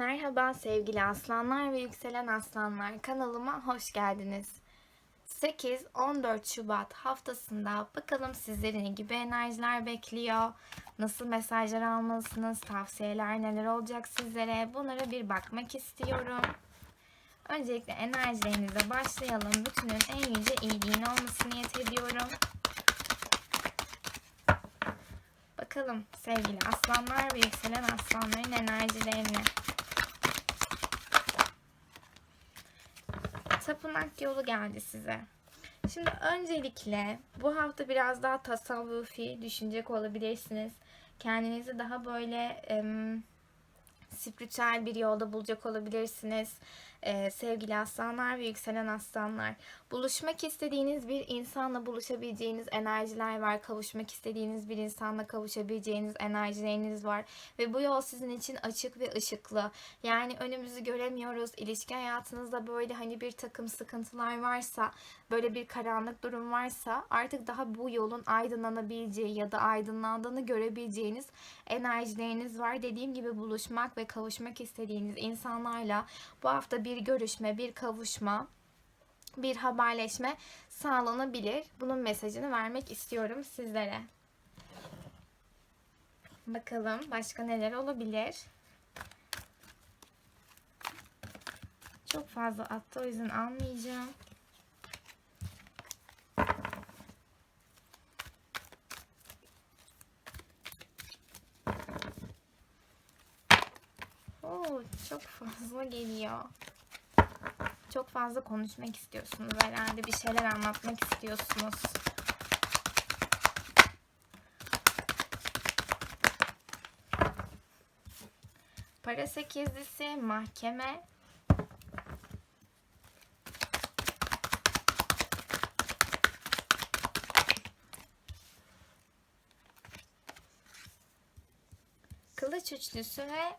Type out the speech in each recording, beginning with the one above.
Merhaba sevgili aslanlar ve yükselen aslanlar kanalıma hoş geldiniz. 8-14 Şubat haftasında bakalım sizleri ne gibi enerjiler bekliyor, nasıl mesajlar almalısınız, tavsiyeler neler olacak sizlere bunlara bir bakmak istiyorum. Öncelikle enerjilerinize başlayalım. Bütünün en yüce iyiliğin olmasını niyet ediyorum. Bakalım sevgili aslanlar ve yükselen aslanların enerjilerini. Tapınak yolu geldi size. Şimdi öncelikle bu hafta biraz daha tasavvufi düşünecek olabilirsiniz. Kendinizi daha böyle em, spiritüel bir yolda bulacak olabilirsiniz. Ee, sevgili aslanlar ve yükselen aslanlar. Buluşmak istediğiniz bir insanla buluşabileceğiniz enerjiler var. Kavuşmak istediğiniz bir insanla kavuşabileceğiniz enerjileriniz var. Ve bu yol sizin için açık ve ışıklı. Yani önümüzü göremiyoruz. İlişki hayatınızda böyle hani bir takım sıkıntılar varsa, böyle bir karanlık durum varsa artık daha bu yolun aydınlanabileceği ya da aydınlandığını görebileceğiniz enerjileriniz var. Dediğim gibi buluşmak ve kavuşmak istediğiniz insanlarla bu hafta bir görüşme, bir kavuşma, bir haberleşme sağlanabilir. Bunun mesajını vermek istiyorum sizlere. Bakalım başka neler olabilir? Çok fazla attı o yüzden almayacağım. Oo, çok fazla geliyor. Çok fazla konuşmak istiyorsunuz herhalde. Bir şeyler anlatmak istiyorsunuz. Para sekizlisi, mahkeme. Kılıç üçlüsü ve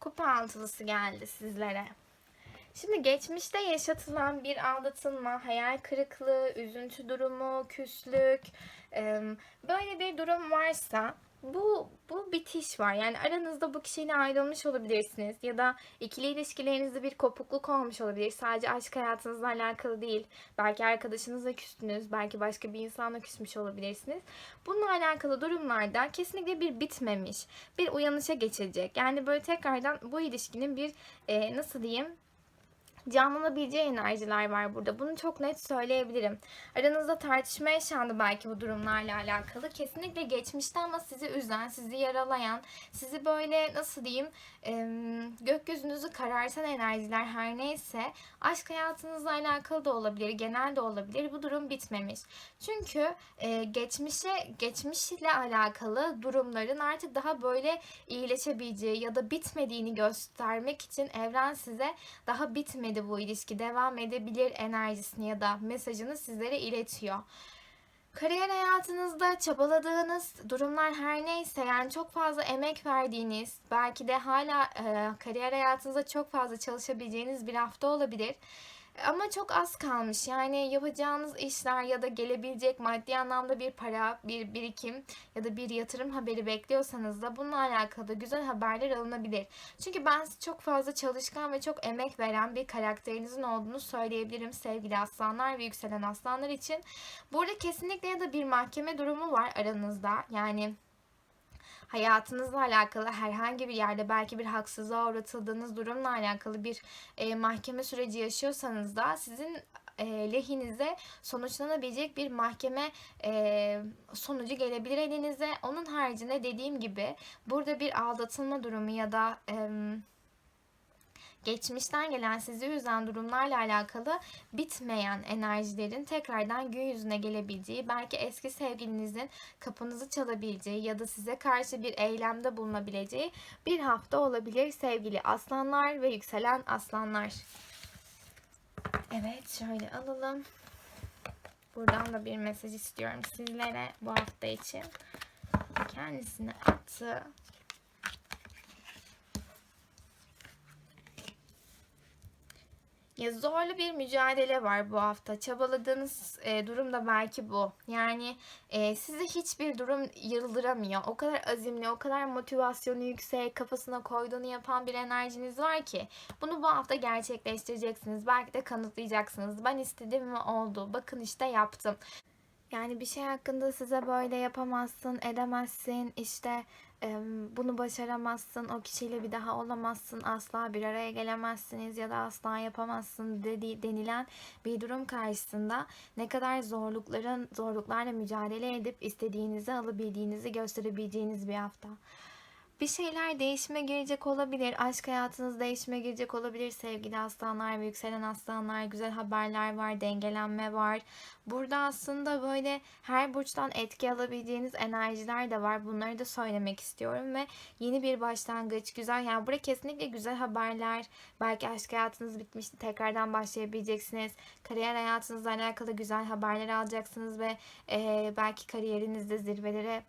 kupa altılısı geldi sizlere. Şimdi geçmişte yaşatılan bir aldatılma, hayal kırıklığı, üzüntü durumu, küslük, böyle bir durum varsa bu bu bitiş var. Yani aranızda bu kişiyle ayrılmış olabilirsiniz ya da ikili ilişkilerinizde bir kopukluk olmuş olabilir. Sadece aşk hayatınızla alakalı değil. Belki arkadaşınızla küstünüz, belki başka bir insanla küsmüş olabilirsiniz. Bununla alakalı durumlarda kesinlikle bir bitmemiş, bir uyanışa geçilecek. Yani böyle tekrardan bu ilişkinin bir e, nasıl diyeyim canlanabileceği enerjiler var burada. Bunu çok net söyleyebilirim. Aranızda tartışma yaşandı belki bu durumlarla alakalı. Kesinlikle geçmişte ama sizi üzen, sizi yaralayan, sizi böyle nasıl diyeyim gökyüzünüzü karartan enerjiler her neyse aşk hayatınızla alakalı da olabilir, genel de olabilir. Bu durum bitmemiş. Çünkü e, geçmişe, geçmişle alakalı durumların artık daha böyle iyileşebileceği ya da bitmediğini göstermek için evren size daha bitmedi bu ilişki devam edebilir enerjisini ya da mesajını sizlere iletiyor. Kariyer hayatınızda çabaladığınız durumlar her neyse yani çok fazla emek verdiğiniz belki de hala e, kariyer hayatınızda çok fazla çalışabileceğiniz bir hafta olabilir. Ama çok az kalmış. Yani yapacağınız işler ya da gelebilecek maddi anlamda bir para, bir birikim ya da bir yatırım haberi bekliyorsanız da bununla alakalı güzel haberler alınabilir. Çünkü ben çok fazla çalışkan ve çok emek veren bir karakterinizin olduğunu söyleyebilirim sevgili aslanlar ve yükselen aslanlar için. Burada kesinlikle ya da bir mahkeme durumu var aranızda. Yani hayatınızla alakalı herhangi bir yerde belki bir haksızlığa uğratıldığınız durumla alakalı bir e, mahkeme süreci yaşıyorsanız da sizin e, lehinize sonuçlanabilecek bir mahkeme e, sonucu gelebilir elinize. Onun haricinde dediğim gibi burada bir aldatılma durumu ya da e, geçmişten gelen sizi üzen durumlarla alakalı bitmeyen enerjilerin tekrardan gün yüzüne gelebileceği, belki eski sevgilinizin kapınızı çalabileceği ya da size karşı bir eylemde bulunabileceği bir hafta olabilir sevgili aslanlar ve yükselen aslanlar. Evet şöyle alalım. Buradan da bir mesaj istiyorum sizlere bu hafta için. Kendisine attı. Ya zorlu bir mücadele var bu hafta. Çabaladığınız e, durum da belki bu. Yani e, sizi hiçbir durum yıldıramıyor. O kadar azimli, o kadar motivasyonu yüksek, kafasına koyduğunu yapan bir enerjiniz var ki bunu bu hafta gerçekleştireceksiniz. Belki de kanıtlayacaksınız. Ben istedim mi oldu. Bakın işte yaptım. Yani bir şey hakkında size böyle yapamazsın, edemezsin, işte bunu başaramazsın, o kişiyle bir daha olamazsın, asla bir araya gelemezsiniz ya da asla yapamazsın dedi, denilen bir durum karşısında ne kadar zorlukların zorluklarla mücadele edip istediğinizi alabildiğinizi gösterebileceğiniz bir hafta. Bir şeyler değişime girecek olabilir. Aşk hayatınız değişime girecek olabilir. Sevgili aslanlar ve yükselen aslanlar. Güzel haberler var. Dengelenme var. Burada aslında böyle her burçtan etki alabileceğiniz enerjiler de var. Bunları da söylemek istiyorum. Ve yeni bir başlangıç. Güzel. Yani burada kesinlikle güzel haberler. Belki aşk hayatınız bitmişti. Tekrardan başlayabileceksiniz. Kariyer hayatınızla alakalı güzel haberler alacaksınız. Ve e, belki kariyerinizde zirvelere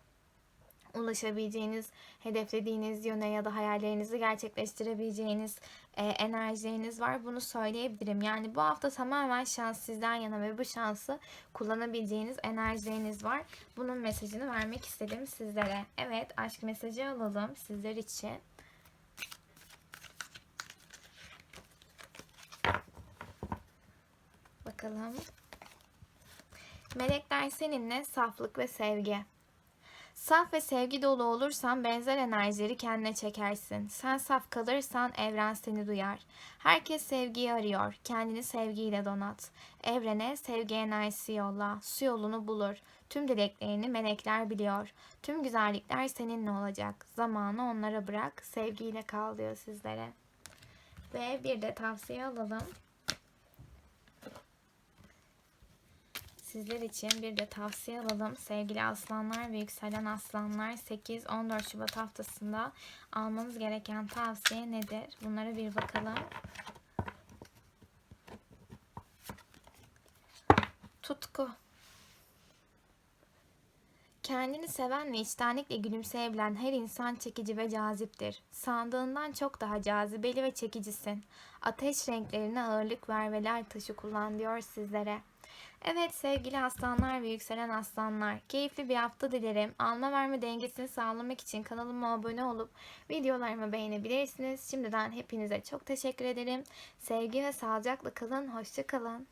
ulaşabileceğiniz, hedeflediğiniz yöne ya da hayallerinizi gerçekleştirebileceğiniz e, enerjileriniz var. Bunu söyleyebilirim. Yani bu hafta tamamen şans sizden yana ve bu şansı kullanabileceğiniz enerjileriniz var. Bunun mesajını vermek istedim sizlere. Evet, aşk mesajı alalım sizler için. Bakalım. Melekler seninle saflık ve sevgi. Saf ve sevgi dolu olursan benzer enerjileri kendine çekersin. Sen saf kalırsan evren seni duyar. Herkes sevgiyi arıyor. Kendini sevgiyle donat. Evrene sevgi enerjisi yolla. Su yolunu bulur. Tüm dileklerini melekler biliyor. Tüm güzellikler seninle olacak. Zamanı onlara bırak. Sevgiyle kal diyor sizlere. Ve bir de tavsiye alalım. Sizler için bir de tavsiye alalım. Sevgili aslanlar ve yükselen aslanlar 8-14 Şubat haftasında almanız gereken tavsiye nedir? Bunlara bir bakalım. Tutku. Kendini seven ve içtenlikle gülümseyebilen her insan çekici ve caziptir. Sandığından çok daha cazibeli ve çekicisin. Ateş renklerine ağırlık ver ve ler taşı kullan diyor sizlere. Evet sevgili aslanlar ve yükselen aslanlar, keyifli bir hafta dilerim. Alma verme dengesini sağlamak için kanalıma abone olup videolarımı beğenebilirsiniz. Şimdiden hepinize çok teşekkür ederim. Sevgi ve sağlıcakla kalın, hoşça kalın.